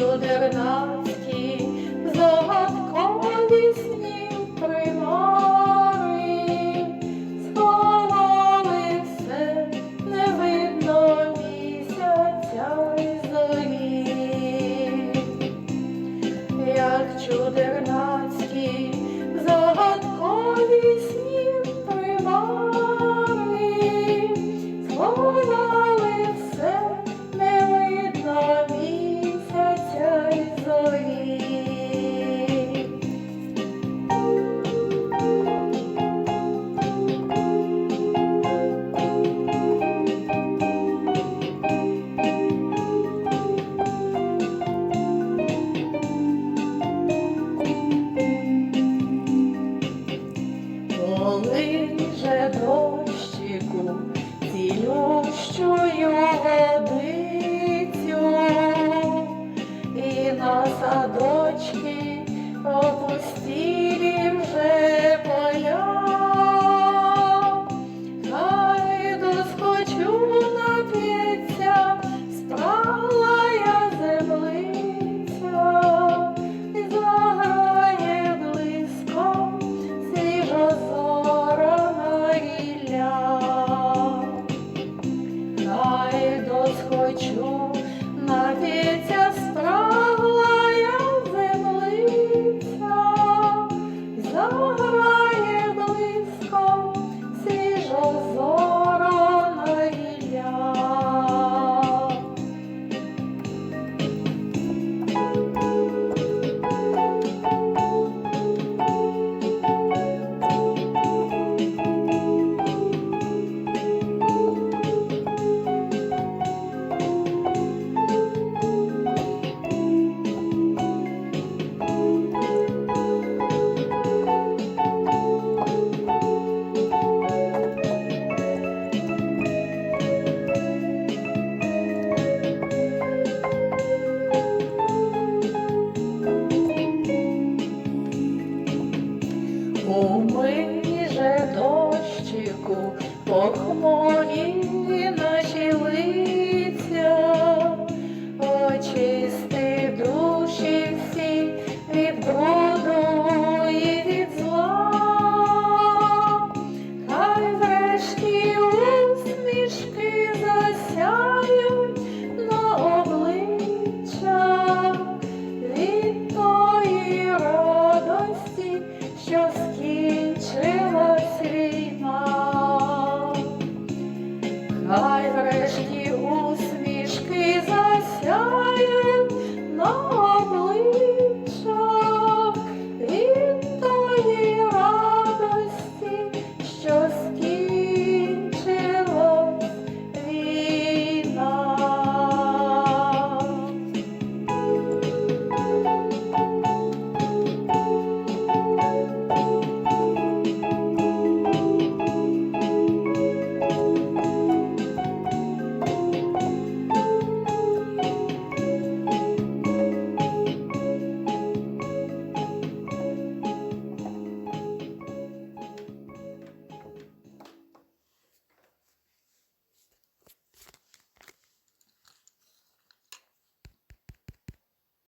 чудернацькі, загадкові сні примари, сховали все, не видно місяця й зорі, як чудерна. коли же дощику цілющою води. true. у миже дощику похмуро.